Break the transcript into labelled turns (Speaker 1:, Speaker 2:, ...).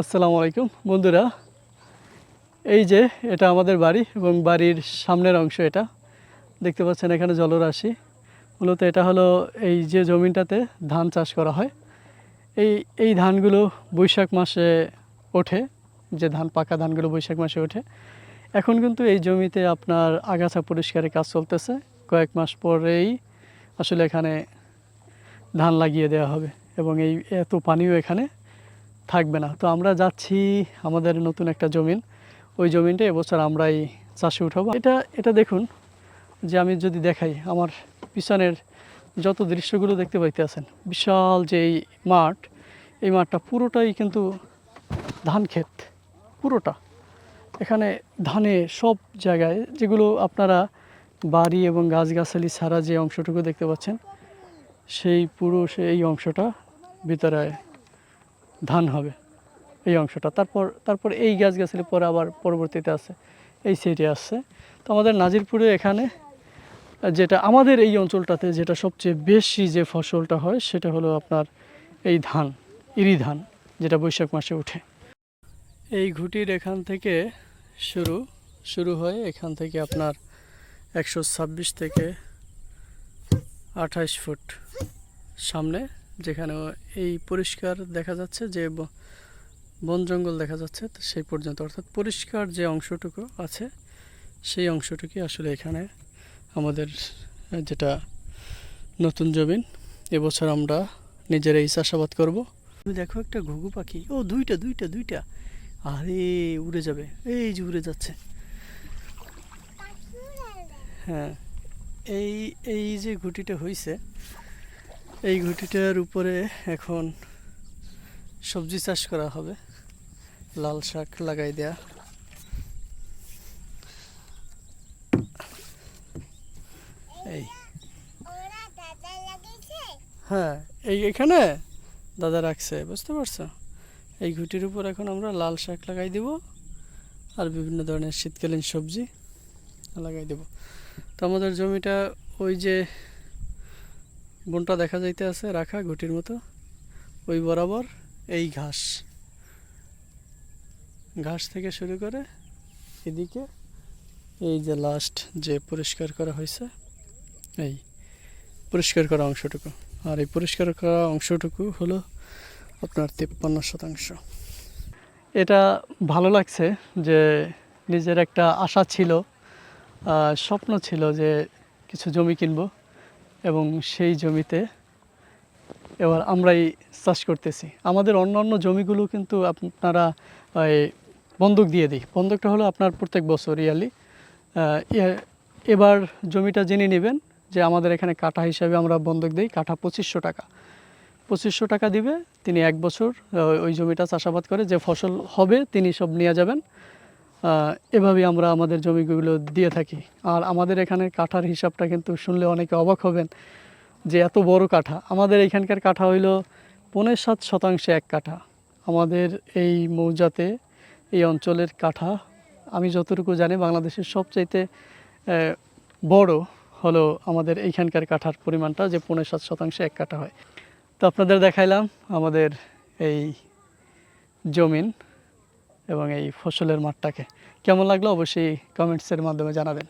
Speaker 1: আসসালামু আলাইকুম। বন্ধুরা, এই যে এটা আমাদের বাড়ি এবং বাড়ির সামনের অংশ এটা। দেখতে পাচ্ছেন এখানে জলরাশি। মূলত এটা হলো এই যে জমিটাতে ধান চাষ করা হয়। এই এই ধানগুলো বৈশাখ মাসে ওঠে, যে ধান, পাকা ধানগুলো বৈশাখ মাসে ওঠে। এখন কিন্তু এই জমিতে আপনার আগাছা পরিষ্কারের কাজ চলতেছে। কয়েক মাস পরেই আসলে এখানে ধান লাগিয়ে দেওয়া হবে এবং এই, এত পানিও এখানে থাকবে না। তো আমরা যাচ্ছি আমাদের নতুন একটা জমিন। ওই জমিনটা এবছর আমরাই চাষে উঠাবো। এটা এটা দেখুন, যে আমি যদি দেখাই, আমার পিছনের যত দৃশ্যগুলো দেখতে পাইতে আছেন বিশাল যে এই মাঠ, এই মাঠটা পুরোটাই কিন্তু ধান ক্ষেত, পুরোটা। এখানে ধানে সব জায়গায় যেগুলো আপনারা বাড়ি এবং গাছগাছালি ছাড়া যে অংশটুকু দেখতে পাচ্ছেন, সেই পুরো সেই অংশটা ভিতরে ধান হবে, এই অংশটা। তারপর তারপর এই গাছগাছালি পরে আবার পরবর্তীতে আছে, এই সাইডে আসছে তো আমাদের নাজিরপুরে এখানে, যেটা আমাদের এই অঞ্চলটাতে যেটা সবচেয়ে বেশি যে ফসলটা হয়, সেটা হলো আপনার এই ধান, ইরি ধান, যেটা বৈশাখ মাসে ওঠে এই ঘুটির এখান থেকে শুরু শুরু হয় এখান থেকে আপনার একশো ছাব্বিশ থেকে আঠাশ ফুট সামনে। যেখানে এই পরিষ্কার দেখা যাচ্ছে যে বন জঙ্গল দেখা যাচ্ছে সেই পর্যন্ত। অর্থাৎ পরিষ্কার যে অংশটুকু আছে, সেই অংশটুকুই আসলে এখানে আমাদের যেটা নতুন জমিন, এবছর আমরা নিজেরাই চাষাবাদ করব। তুমি দেখো একটা ঘুঘু পাখি, ও দুইটা দুইটা দুইটা। আরে, উড়ে যাবে। এই যে উড়ে যাচ্ছে। হ্যাঁ এই এই যে ঘুটিটা হয়েছে এই ঘুটিটার উপরে এখন সবজি চাষ করা হবে। লাল শাক লাগাই দেয়া। এই। হ্যাঁ এই এখানে দাদা রাখছে, বুঝতে পারছ? এই ঘুটির উপর এখন আমরা লাল শাক লাগাই দেব আর বিভিন্ন ধরনের শীতকালীন সবজি লাগাই দেব। তো আমাদের জমিটা ওই যে বনটা দেখা যাইতে আছে, রাখা ঘুটির মতো। ওই বরাবর এই ঘাস। ঘাস থেকে শুরু করে এদিকে এই যে লাস্ট যে পরিষ্কার করা হয়েছে, এই পরিষ্কার করা অংশটুকু। আর এই পরিষ্কার করা অংশটুকু হলো আপনার তিপ্পান্ন শতাংশ। এটা ভালো লাগছে যে নিজের একটা আশা ছিল স্বপ্ন ছিল যে কিছু জমি কিনব। এবং সেই জমিতে এবার আমরাই চাষ করতেছি। আমাদের অন্য অন্য জমিগুলো কিন্তু আপনারা এই, বন্ধক দিয়ে দিই। বন্ধকটা হলো আপনার প্রত্যেক বছর ইয়ারলি। এবার জমিটা জেনে নেবেন যে আমাদের এখানে কাঠা হিসাবে আমরা বন্ধক দিই কাঠা পঁচিশশো টাকা। পঁচিশশো টাকা দিবে তিনি এক বছর ওই জমিটা চাষাবাদ করে যে ফসল হবে তিনি সব নিয়ে যাবেন। আহ, এভাবেই আমরা আমাদের জমিগুলো দিয়ে থাকি। আর আমাদের এখানে কাঠার হিসাবটা কিন্তু শুনলে অনেকে অবাক হবেন যে এত বড় কাঠা। আমাদের এখানকার কাঠা হইল পনেরো সাত শতাংশে এক কাঠা। আমাদের এই মৌজাতে এই অঞ্চলের কাঠা আমি যতটুকু জানি বাংলাদেশের সবচাইতে বড় হলো আমাদের এইখানকার কাঠার পরিমাণটা যে পনেরো সাত শতাংশে এক কাঠা হয়। তো আপনাদের দেখাইলাম আমাদের এই জমিন। এবং এই ফসলের মাঠটাকে। কেমন লাগল অবশ্যই কমেন্টসের মাধ্যমে জানাবেন।